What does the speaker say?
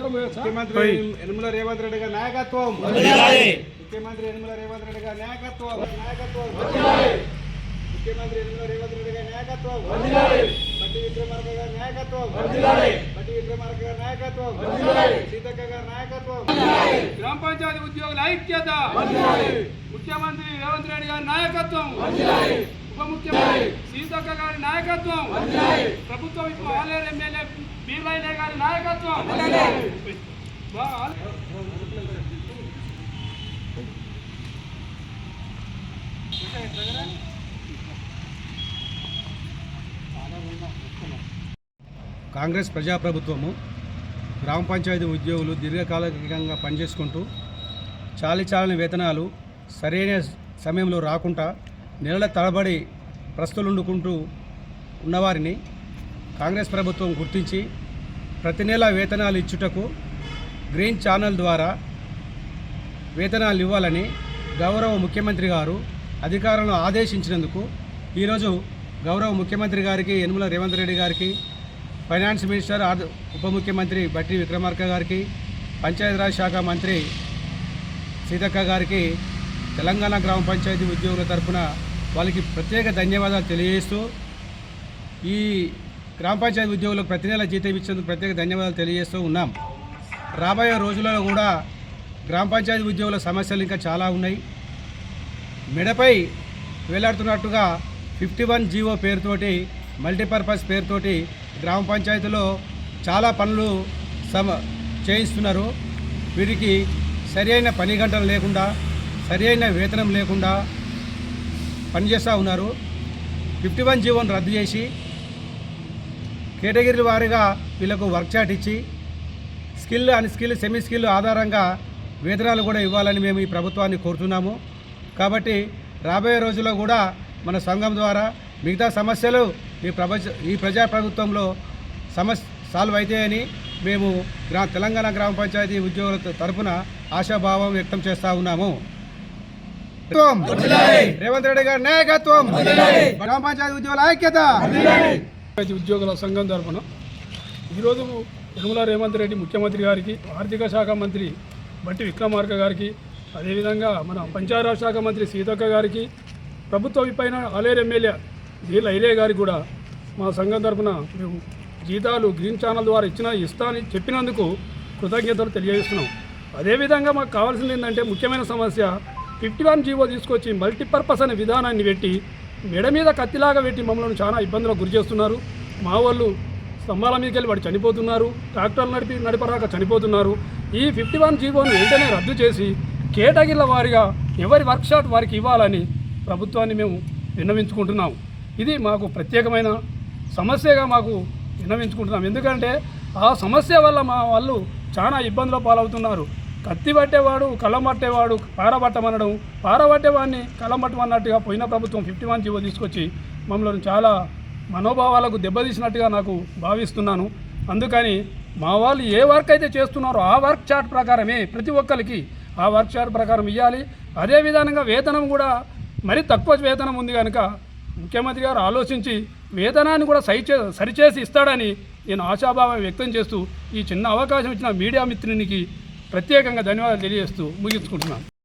ముఖ్యమంత్రి యనమల రేవంత్ రెడ్డి గారి నాయకత్వం. ముఖ్యమంత్రి యనమల రేవంత్ రెడ్డి గారి నాయకత్వం. నాయకత్వం. ముఖ్యమంత్రి యనమల రేవంత్ రెడ్డి గారి నాయకత్వం. బట్టి విక్రమార్క గారి నాయకత్వం. బట్టి విక్రమార్క గారి నాయకత్వం. సీతక్క గారి నాయకత్వం. గ్రామ పంచాయతీ ఉద్యోగుల ఐక్యత. ముఖ్యమంత్రి రేవంత్ రెడ్డి గారి నాయకత్వం. ఉప ముఖ్యమంత్రి సీతక్క గారి నాయకత్వం. ప్రభుత్వం ఇప్పుడు ఆలేరు ఎమ్మెల్యే బీర్లైలే గారి నాయకత్వం. కాంగ్రెస్ ప్రజాప్రభుత్వము గ్రామ పంచాయతీ ఉద్యోగులు దీర్ఘకాలికంగా పనిచేసుకుంటూ చాలి చాలని వేతనాలు సరైన సమయంలో రాకుండా నెలల తడబడి ప్రస్తులుండుకుంటూ ఉన్నవారిని కాంగ్రెస్ ప్రభుత్వం గుర్తించి ప్రతి నెల వేతనాలు ఇచ్చుటకు గ్రీన్ ఛానల్ ద్వారా వేతనాలు ఇవ్వాలని గౌరవ ముఖ్యమంత్రి గారు అధికారులను ఆదేశించినందుకు ఈరోజు గౌరవ ముఖ్యమంత్రి గారికి యనుమల రేవంత్ రెడ్డి గారికి ఫైనాన్స్ మినిస్టర్ ఉప ముఖ్యమంత్రి బట్టి విక్రమార్క గారికి పంచాయతీరాజ్ శాఖ మంత్రి సీతక్క గారికి తెలంగాణ గ్రామ పంచాయతీ ఉద్యోగుల తరఫున వాళ్ళకి ప్రత్యేక ధన్యవాదాలు తెలియజేస్తూ ఈ గ్రామ పంచాయతీ ఉద్యోగులకు ప్రతి నెల జీతం ఇచ్చేందుకు ప్రత్యేక ధన్యవాదాలు తెలియజేస్తూ ఉన్నాం. రాబోయే రోజులలో కూడా గ్రామ పంచాయతీ ఉద్యోగుల సమస్యలు ఇంకా చాలా ఉన్నాయి. మెడపై వేలాడుతున్నట్టుగా ఫిఫ్టీ వన్ జీవో పేరుతోటి మల్టీపర్పస్ పేరుతోటి గ్రామ పంచాయతీలో చాలా పనులు సమ చేయిస్తున్నారు. వీరికి సరియైన పని గంటలు లేకుండా సరి అయిన వేతనం లేకుండా పనిచేస్తూ ఉన్నారు. ఫిఫ్టీ వన్ జీవోను రద్దు చేసి కేటగిరీల వారీగా వీళ్ళకు వర్క్ చాట్ ఇచ్చి skill un skill semi skill ఆధారంగా వేతనాలు కూడా ఇవ్వాలని మేము ఈ ప్రభుత్వాన్ని కోరుతున్నాము. కాబట్టి రాబోయే రోజుల్లో కూడా మన సంఘం ద్వారా మిగతా సమస్యలు ఈ ప్రపంచ ఈ ప్రజాప్రభుత్వంలో సమస్య సాల్వ్ అవుతాయని మేము గ్రా తెలంగాణ గ్రామ పంచాయతీ ఉద్యోగుల తరఫున ఆశాభావం వ్యక్తం చేస్తూ ఉన్నాము. రేవంత్ రెడ్డి గారి నాయకత్వం. గ్రామ పంచాయతీ ఉద్యోగుల ఐక్యత. పంచాయతీ ఉద్యోగుల సంఘం తరఫున ఈరోజు యనమల రేవంత్ రెడ్డి ముఖ్యమంత్రి గారికి ఆర్థిక శాఖ మంత్రి బట్టి విక్రమార్క గారికి అదేవిధంగా మన పంచాయతీరాజ్ శాఖ మంత్రి సీతక్క గారికి ప్రభుత్వ పైన ఆలేరు ఎమ్మెల్యే వీళ్ళ ఐలే గారికి కూడా మా సంఘం తరఫున మేము జీతాలు గ్రీన్ ఛానల్ ద్వారా ఇచ్చిన ఇస్తా అని చెప్పినందుకు కృతజ్ఞతలు తెలియజేస్తున్నాం. అదేవిధంగా మాకు కావాల్సింది ఏంటంటే ముఖ్యమైన సమస్య ఫిఫ్టీ వన్ జీవో తీసుకొచ్చి మల్టీపర్పస్ అనే విధానాన్ని పెట్టి మెడ మీద కత్తిలాగా పెట్టి మమ్మల్ని చాలా ఇబ్బందులకు గురి చేస్తున్నారు. మా వాళ్ళు స్తంభాల మీదకి వెళ్ళి వాడు చనిపోతున్నారు. ట్రాక్టర్లు నడిపి నడిపరాక చనిపోతున్నారు. ఈ ఫిఫ్టీ వన్ జీవోని వెంటనే రద్దు చేసి కేటగిరీల వారిగా ఎవరి వర్క్షాప్ వారికి ఇవ్వాలని ప్రభుత్వాన్ని మేము విన్నవించుకుంటున్నాం. ఇది మాకు ప్రత్యేకమైన సమస్యగా మాకు విన్నవించుకుంటున్నాం. ఎందుకంటే ఆ సమస్య వల్ల మా వాళ్ళు చాలా ఇబ్బందుల పాలవుతున్నారు. కత్తి పట్టేవాడు కళ్ళం పట్టేవాడు పారబట్టమనడం పారబట్టేవాడిని కళ్ళం మట్టమన్నట్టుగా పోయిన ప్రభుత్వం ఫిఫ్టీ వన్ జీవో తీసుకొచ్చి మమ్మల్ని చాలా మనోభావాలకు దెబ్బతీసినట్టుగా నాకు భావిస్తున్నాను. అందుకని మా వాళ్ళు ఏ వర్క్ అయితే చేస్తున్నారో ఆ వర్క్ చార్ట్ ప్రకారమే ప్రతి ఒక్కరికి ఆ వర్క్ చార్ట్ ప్రకారం ఇవ్వాలి అదే విధంగా వేతనం కూడా మరి తక్కువ వేతనం ఉంది కనుక ముఖ్యమంత్రి గారు ఆలోచించి వేతనాన్ని కూడా సరిచే సరిచేసి ఇస్తాడని నేను ఆశాభావం వ్యక్తం చేస్తూ ఈ చిన్న అవకాశం ఇచ్చిన మీడియా మిత్రునికి ప్రత్యేకంగా ధన్యవాదాలు తెలియజేస్తూ ముగించుకుంటున్నాను.